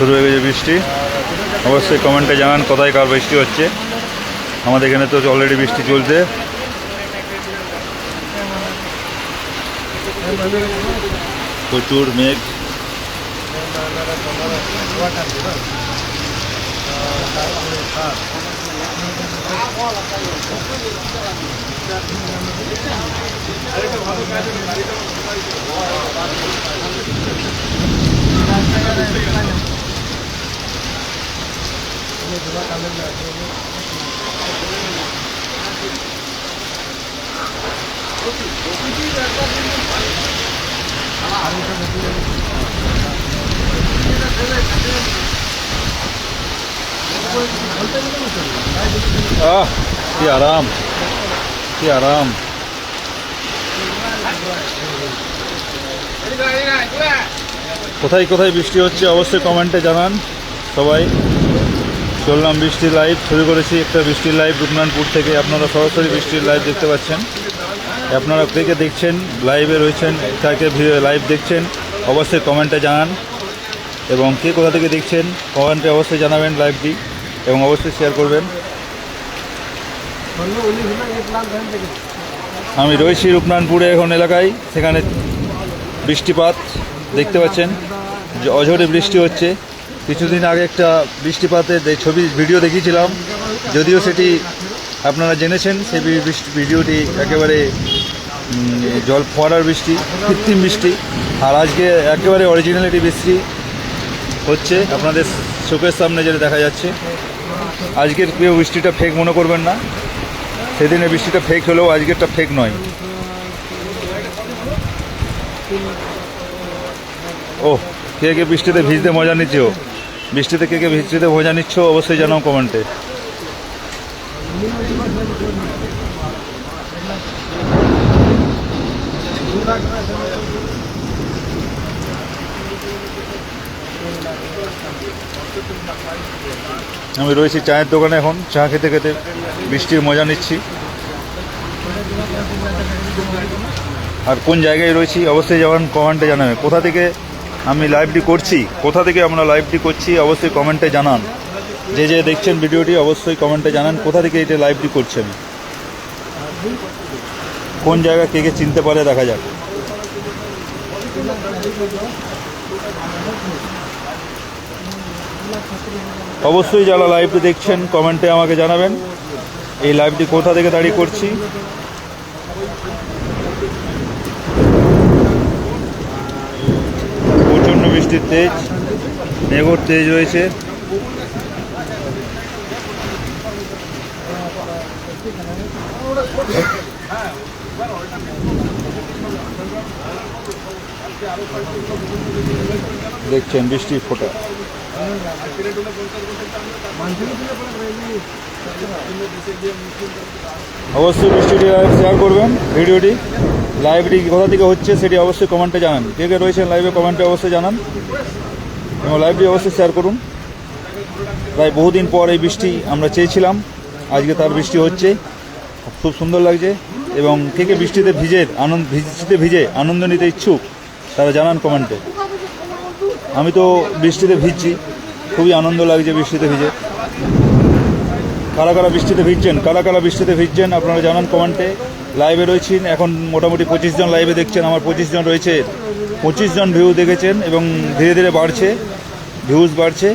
শুরু হয়ে গেছে বৃষ্টি। অবশ্যই কমেন্টে জানান কোথায় কার বৃষ্টি হচ্ছে। আমাদের এখানে তো অলরেডি বৃষ্টি চলছে। প্রচুর মেঘ। আহ কি আরাম কি আরাম। কোথায় কোথায় বৃষ্টি হচ্ছে অবশ্যই কমেন্টে জানান সবাই। চললাম বৃষ্টির লাইভ, শুরু করেছি একটা বৃষ্টির লাইভ রূপনারায়ণপুর থেকে। আপনারা সরাসরি বৃষ্টির লাইভ দেখতে পাচ্ছেন। আপনারা কে দেখছেন, লাইভে রয়েছেন কাকে লাইভ দেখছেন, অবশ্যই কমেন্টে জানান। এবং কে কোথা থেকে দেখছেন, কমেন্টে অবশ্যই জানাবেন লাইভটি, এবং অবশ্যই শেয়ার করবেন। আমি রয়েছি রূপনারায়ণপুরে এখন এলাকায়, সেখানে বৃষ্টিপাত দেখতে পাচ্ছেন। অঝরে বৃষ্টি হচ্ছে। কিছুদিন আগে একটা বৃষ্টিপাতের ছবি, ভিডিও দেখিয়েছিলাম। যদিও সেটি আপনারা জেনেছেন সেই ভিডিওটি একেবারে জল ফোয়ারার বৃষ্টি, কৃত্রিম বৃষ্টি। আর আজকে একেবারে অরিজিনালিটি বৃষ্টি হচ্ছে। আপনাদের চোখের সামনে যেটা দেখা যাচ্ছে, আজকের কেউ বৃষ্টিটা ফেক মনে করবেন না। সেদিনের বৃষ্টিটা ফেক হলেও আজকেরটা ফেক নয়। ও কে কে বৃষ্টিতে ভিজতে মজা নিচ্ছ বৃষ্টিতে কে কে বৃষ্টিতে মজা নিচ্ছ, অবশ্যই জানাও কমেন্টে আমি রয়েছি চায়ের দোকানে এখন, চা খেতে খেতে বৃষ্টির মজা নিচ্ছি। আর কোন জায়গায় রয়েছি, অবশ্যই যেমন কমেন্টে জানাবে। কোথা থেকে আমি লাইভটি করছি। কোথা থেকে আমরা লাইভটি করছি অবশ্যই কমেন্টে জানান। যে যে দেখছেন ভিডিওটি অবশ্যই কমেন্টে জানান, কোথা থেকে এটা লাইভটি করছেন। কোন জায়গা কে কে চিনতে পারে দেখা যাক। অবশ্যই যারা লাইভটি দেখছেন কমেন্টে আমাকে জানাবেন। এই লাইভটি কোথা থেকে দাঁড়িয়ে করছি? প্রচণ্ড বৃষ্টির তেজ মেঘর তেজ রয়েছে। দেখছেন বৃষ্টির ফোঁটা। অবশ্যই লাইভ শেয়ার করবেন ভিডিওটি। লাইভটি কোথা থেকে হচ্ছে সেটি অবশ্যই কমেন্টে জানান। কে কে রয়েছেন লাইভে কমেন্টে অবশ্যই জানান। এবং লাইভটি অবশ্যই শেয়ার করুন। প্রায় বহুদিন পর এই বৃষ্টি আমরা চেয়েছিলাম। আজকে তার বৃষ্টি হচ্ছে। খুব সুন্দর লাগছে। এবং কে কে বৃষ্টিতে ভিজে, আনন্দ, বৃষ্টিতে ভিজে, আনন্দ নিতে ইচ্ছুক, তারা জানান কমেন্টে আমি তো বৃষ্টিতে ভিজছি। খুবই আনন্দ লাগছে বৃষ্টিতে ভিজে। কারা কারা বৃষ্টিতে ভিজছেন? কারা কারা বৃষ্টিতে ভিজছেন? আপনারা জানান কমেন্টে। লাইভে রয়েছেন এখন মোটামুটি পঁচিশ জন লাইভে দেখছেন। আমার পঁচিশ জন রয়েছে। পঁচিশ জন ভিউ দেখেছেন এবং ধীরে ধীরে বাড়ছে। ভিউজ বাড়ছে।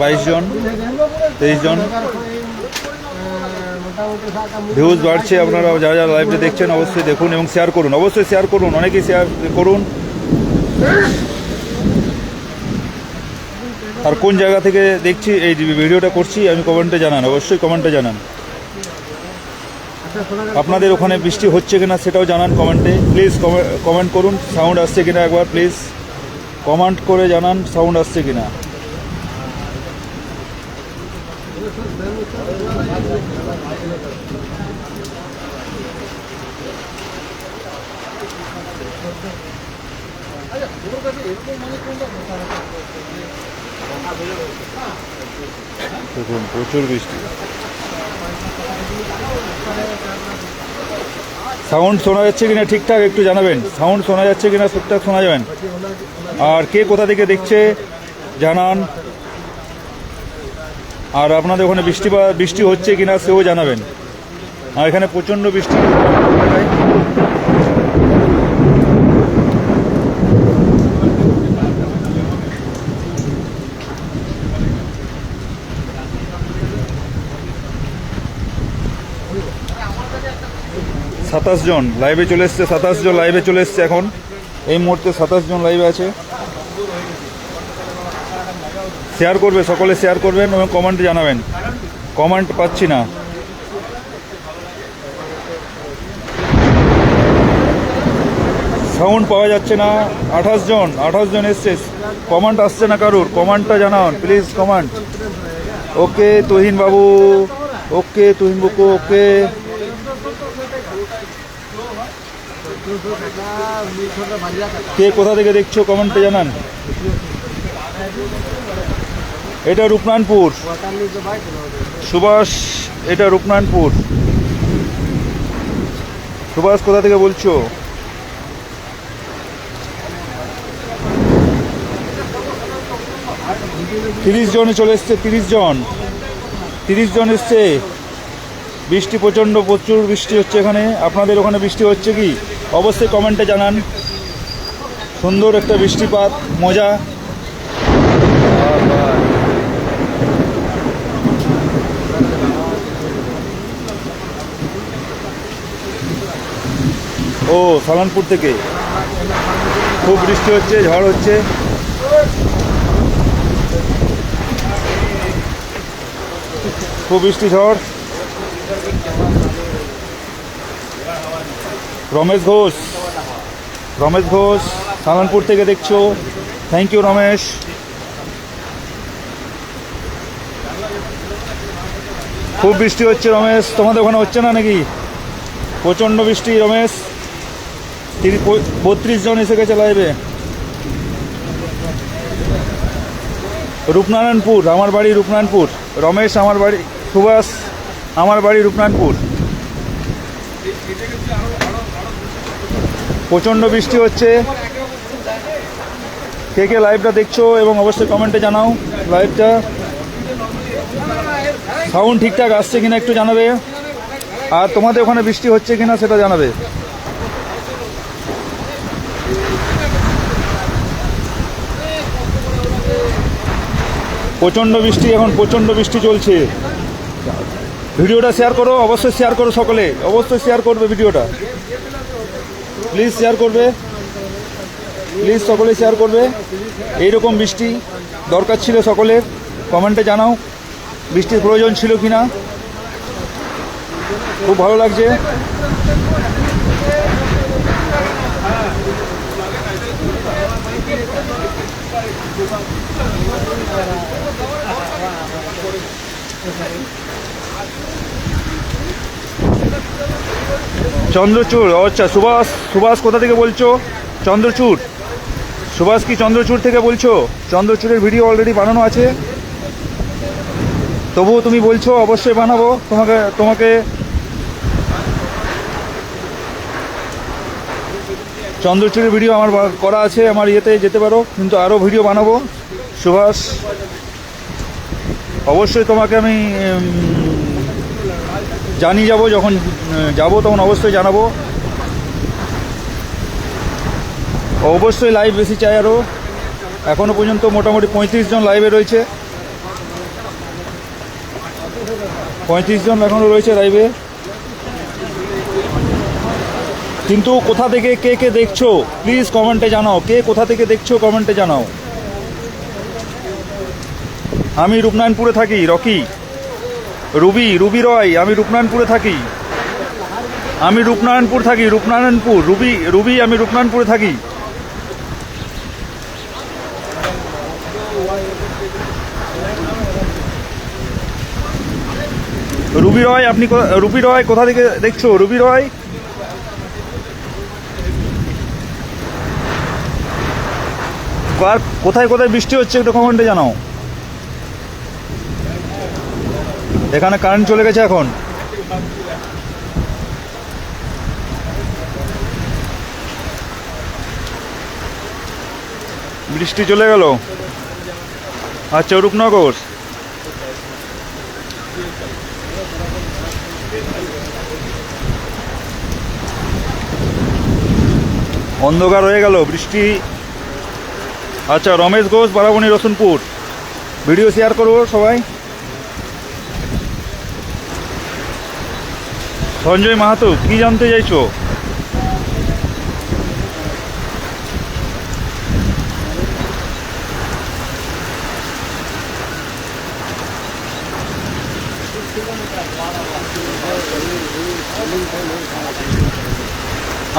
বাইশ জন, তেইশ জন। ভিউজ বাড়ছে, আপনারা যারা যারা লাইভে দেখছেন অবশ্যই দেখুন এবং শেয়ার করুন। অবশ্যই শেয়ার করুন, অনেকেই শেয়ার করুন। আর কোন জায়গা থেকে দেখছি, এই ভিডিওটা করছি, আমি কমেন্টে জানান, অবশ্যই কমেন্টে জানান। আপনাদের ওখানে বৃষ্টি হচ্ছে কিনা সেটাও জানান কমেন্টে প্লিজ কমেন্ট করুন সাউন্ড আসছে কিনা একবার প্লিজ কমেন্ট করে জানান সাউন্ড আসছে কিনা। দেখুন, প্রচুর বৃষ্টি। সাউন্ড শোনা যাচ্ছে কিনা ঠিকঠাক একটু জানাবেন? সাউন্ড শোনা যাচ্ছে কিনা ঠিকঠাক শোনা যাবেন আর কে কোথা থেকে দেখছে, জানান। আর আপনাদের ওখানে বৃষ্টি বৃষ্টি হচ্ছে কিনা সেও জানাবেন। আর এখানে প্রচণ্ড বৃষ্টি। সাতাশ জন লাইভে চলে এসছে, সাতাশ জন লাইভে চলে এসছে এখন। এই মুহূর্তে সাতাশ জন লাইভে আছে। শেয়ার করবে, সকলে শেয়ার করবেন এবং কমেন্টে জানাবেন। কমেন্ট পাচ্ছি না। সাউন্ড পাওয়া যাচ্ছে না। আঠাশ জন আঠাশ জন এসছে। কমান্ড আসছে না কারুর। কমান্ডটা জানান প্লিজ কমান্ড ওকে তুহিন বাবু। ওকে তুহিন বুকু ওকে কে কোথা থেকে দেখছ কমেন্টে জানান। এটা রূপনারায়ণপুর সুভাষ, এটা রূপনারায়ণপুর সুভাষ, কোথা থেকে বলছো? তিরিশ জন চলে এসছে, তিরিশ জন। তিরিশ জন এসছে। বৃষ্টি প্রচণ্ড, প্রচুর বৃষ্টি হচ্ছে এখানে। আপনাদের ওখানে বৃষ্টি হচ্ছে কি? অবশ্যই কমেন্টে জানান। সুন্দর একটা বৃষ্টিপাত, মজা। ও, সালানপুর থেকে। খুব বৃষ্টি হচ্ছে, ঝড় হচ্ছে। খুব বৃষ্টি, ঝড়। রমেশ ঘোষ। রমেশ ঘোষ, সালানপুর থেকে দেখছ। Thank you Ramesh. খুব বৃষ্টি হচ্ছে, রমেশ। তোমাদের ওখানে হচ্ছে না নাকি? প্রচণ্ড বৃষ্টি, রমেশ। বত্রিশ জন এসে গেছে লাইভে রূপনারায়ণপুর, আমার বাড়ি রূপনারায়ণপুর। রমেশ, আমার বাড়ি, সুভাষ, আমার বাড়ি রূপনারায়ণপুর। প্রচণ্ড বৃষ্টি হচ্ছে। কে কে লাইভটা দেখছ এবং অবশ্যই কমেন্টে জানাও লাইভটা সাউন্ড ঠিকঠাক আসছে কিনা একটু জানাবে। আর তোমাদের ওখানে বৃষ্টি হচ্ছে কিনা সেটা জানাবে। প্রচণ্ড বৃষ্টি, এখন প্রচণ্ড বৃষ্টি চলছে। ভিডিওটা শেয়ার করো, অবশ্যই শেয়ার করো সকলে। অবশ্যই শেয়ার করবে ভিডিওটা। প্লিজ শেয়ার করবে। প্লিজ সকলে শেয়ার করবে। এইরকম বৃষ্টি দরকার ছিল সকলের। কমেন্টে জানাও বৃষ্টির প্রয়োজন ছিল কি না খুব ভালো লাগছে। চন্দ্রচূড় আচ্ছা সুভাষ সুভাষ কোথা থেকে বলছো? চন্দ্রচূড়। সুভাষ কি চন্দ্রচূড় থেকে বলছো? চন্দ্রচূড়ের ভিডিও অলরেডি বানানো আছে। তবুও তুমি বলছো, অবশ্যই বানাবো। তোমাকে তোমাকে চন্দ্রচূড়ের ভিডিও আমার করা আছে, আমার ইয়েতে যেতে পারো, কিন্তু আরও ভিডিও বানাবো। সুভাষ, অবশ্যই তোমাকে আমি জানিয়ে যাব, যখন যাব তখন অবশ্যই জানাব। অবশ্যই লাইভ বেশি চাই আরও এখনও পর্যন্ত মোটামুটি পঁয়ত্রিশ জন লাইভে রয়েছে। পঁয়ত্রিশ জন এখনও রয়েছে লাইভে কিন্তু কোথা থেকে কে কে দেখছ প্লিজ কমেন্টে জানাও। কে কোথা থেকে দেখছ কমেন্টে জানাও। আমি রূপনারায়ণপুরে থাকি, রকি। রুবি রুবি রয়, আমি রূপনারায়ণপুরে থাকি। আমি রূপনারায়ণপুর থাকি, রূপনারায়ণপুর, রুবি রুবি, আমি রূপনারায়ণপুরে থাকি। রুবি রয়, আপনি রুবি রয়, কোথা থেকে দেখছ? রুবি রয়? কোথায় কোথায় বৃষ্টি হচ্ছে, একটু কমেন্টে জানাও। এখানে কারেন্ট চলে গেছে এখন। বৃষ্টি চলে গেল। আচ্ছা রূপনগর অন্ধকার হয়ে গেল, বৃষ্টি। আচ্ছা রমেশ ঘোষ, বারাবণী, রসুনপুর। ভিডিও শেয়ার করব সবাই। সঞ্জয় মাহাতো কি জানতে চাইছো?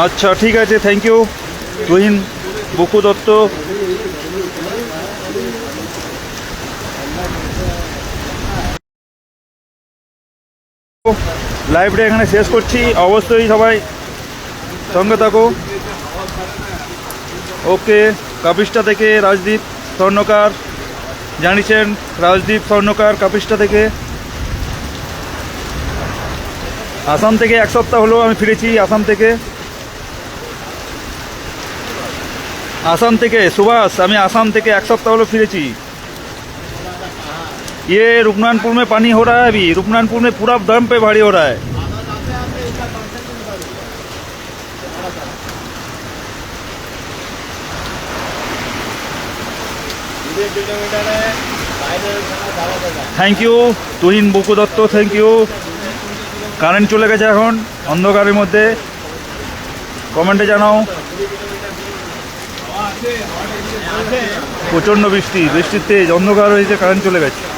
আচ্ছা ঠিক আছে থ্যাংক ইউ তুহিন বকু দত্ত। লাইভটা এখানে শেষ করছি। অবশ্যই সবাই সঙ্গে থাকো। ওকে, কাপিসটা থেকে রাজদীপ স্বর্ণকার। জানিয়েছেন রাজদীপ স্বর্ণকার কাপিসটা থেকে। আসাম থেকে এক সপ্তাহ হলো আমি ফিরেছি আসাম থেকে। আসাম থেকে, সুভাষ, আমি আসাম থেকে এক সপ্তাহ হলো ফিরেছি। ये रुकनानपुर में पानी हो रहा है अभी रुकनानपुर में पूरा दम पे भारी हो रहा है thank you Tuhin Buku Dutta thank you current চলে গেছে এখন অন্ধকারের মধ্যে কমেন্টে জানাও প্রচন্ড বৃষ্টি বৃষ্টির তেজ অন্ধকার হয়েছে কারেন্ট চলে গেছে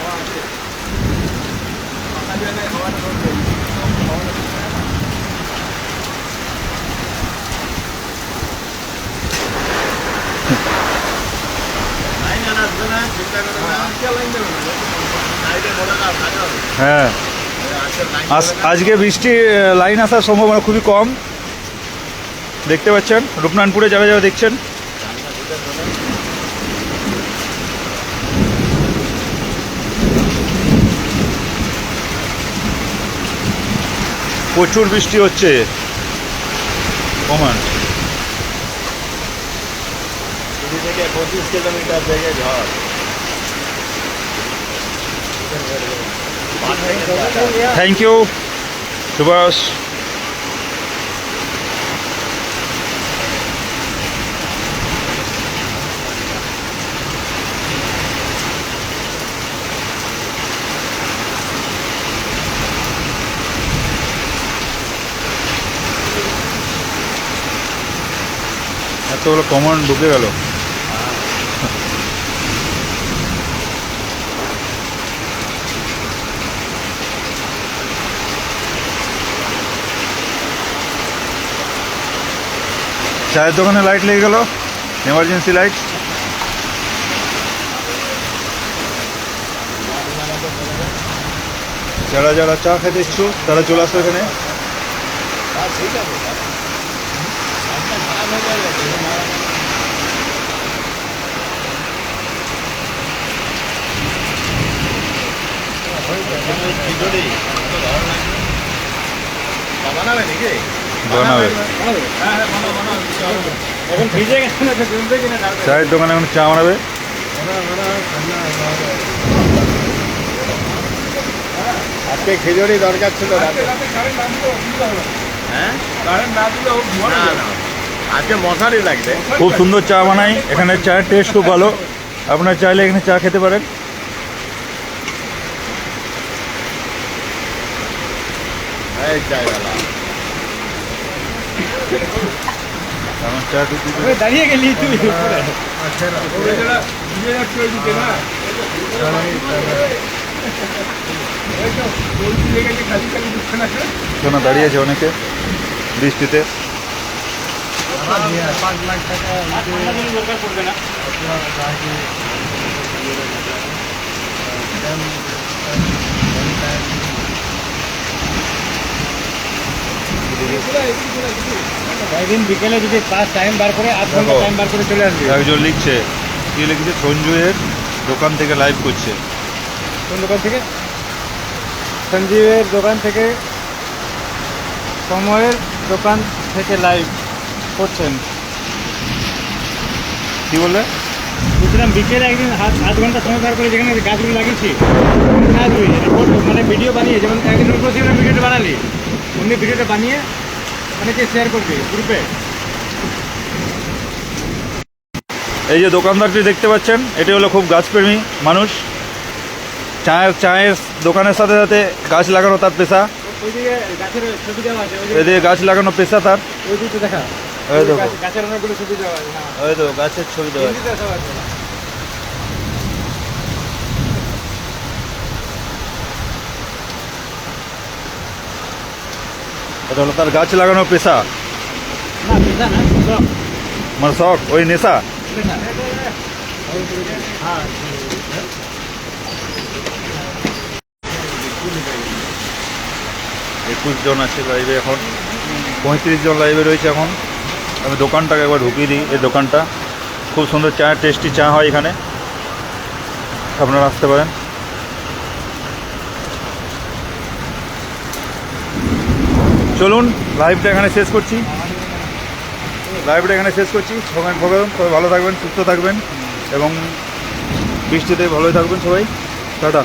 হ্যাঁ। আজ- আজকে বৃষ্টি লাইন আসার সম্ভাবনা খুবই কম। দেখতে পাচ্ছেন, রূপনানপুরে যারা যারা দেখছেন। প্রচুর বৃষ্টি হচ্ছে। কমান থেকে পঁচিশ কিলোমিটার থেকে ঝড়। থ্যাংক ইউ সুভাষ এতগুলো কমন ঢুকে গেল চায়ের দোকানে লাইট লেগে গেল। এমার্জেন্সি লাইট যারা যারা চা খেতে ইচ্ছুক, তারা চলে আসো এখানে। নাকি? বানাবে চায়ের দোকানে এখন চা বানাবে। আজকে খিচুড়ি দরকার ছিল হ্যাঁ? আজকে মশারি লাগবে। খুব সুন্দর চা বানাই। এখানে চায়ের টেস্ট খুব ভালো। আপনার চাইলে এখানে চা খেতে পারেন। এই চাইওয়ালা আমার চা একটু দিতে- দাঁড়িয়ে গেলি তুই শোনো দাঁড়িয়ে আছে অনেকে বৃষ্টিতে পাঁচ লাখ টাকা দরকার পড়বে না একদিন বিকেলে যদি পাঁচ টাইম বার করে আধ ঘণ্টা টাইম বার করে চলে আসবি। একজন লিখছে কি লিখেছে? সঞ্জয়ের দোকান থেকে লাইভ করছে। কোন দোকান থেকে? সঞ্জীবের দোকান থেকে সময়ের দোকান থেকে লাইভ করছেন। কি বললে? বলছিলাম বিকেলে একদিন আধ আধ ঘণ্টা সময় বার করে যেখানে গাছগুলো লাগিয়েছি কাজ হয়ে মানে ভিডিও বানিয়ে যেমন একদিন ভিডিওটা বানালি। অমনি ভিডিওটা বানিয়ে অনেকে শেয়ার করবি গ্রুপে এই যে দোকানদারটি দেখতে পাচ্ছেন এটি হলো খুব গাছপ্রেমী মানুষ। চায়ের চায়ের দোকানের সাথে সাথে গাছ লাগানো তার পেশা। এদিকে গাছ লাগানো পেশা তার। গাছ- গাছের ছবি দেওয়া আছে হ্যাঁ। গাছের ছবি দেওয়া আছে। এটা হলো তার গাছ লাগানো পেশা। মানে শখ ওই নেশা একুশ জন আছে লাইভে এখন পঁয়ত্রিশ জন লাইভে রয়েছে এখন আমি দোকানটাকে একবার ঢুকিয়ে দিই এই দোকানটা। খুব সুন্দর চা টেস্টি চা হয় এখানে। আপনারা আসতে পারেন। চলুন লাইভটা এখানে শেষ করছি। লাইভটা এখানে শেষ করছি। সবাই ভোগান সবাই ভালো থাকবেন, সুস্থ থাকবেন এবং বৃষ্টিতে ভালোই থাকবেন সবাই। টাটা।